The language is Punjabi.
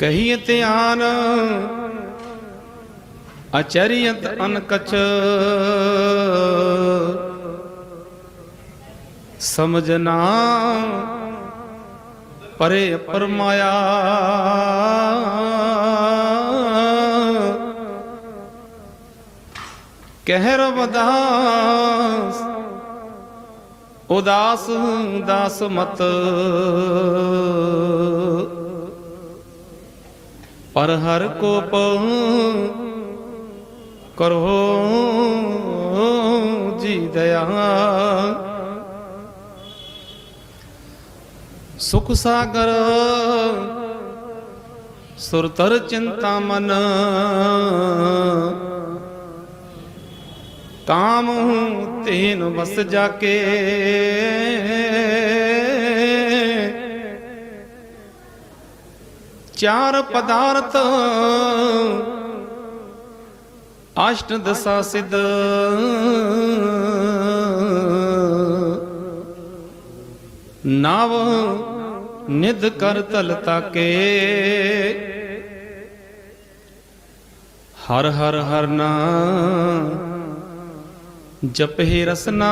ਕਹੀਏ ਧਿਆਨ ਅਚਰਿਅਤ ਅਨਕਛ। ਸਮਝਨਾ ਪਰੇ ਪਰਮਾਇਆ। ਕਹਿ ਰਵਦਾਸ ਉਦਾਸ ਦਾਸ ਮਤ। ਪਰ ਹਰ ਕੋਪ ਕਰੋ ਜੀ ਦਇਆ। ਸੁਖ ਸਾਗਰ ਸੁਰਤਰ ਚਿੰਤਾ ਮਨ। ਕਾਮ ਤੇਨ ਵਸ ਜਾਕੇ। ਚਾਰ ਪਦਾਰਥ। ਅਸ਼ਟ ਦਸਾ ਸਿਧ। ਨਵ ਨਿਧ ਕਰ ਤਲ ਤਾਕੇ। ਹਰ ਹਰ ਹਰ ਨਾਮ ਜਪਹਿ ਰਸਨਾ।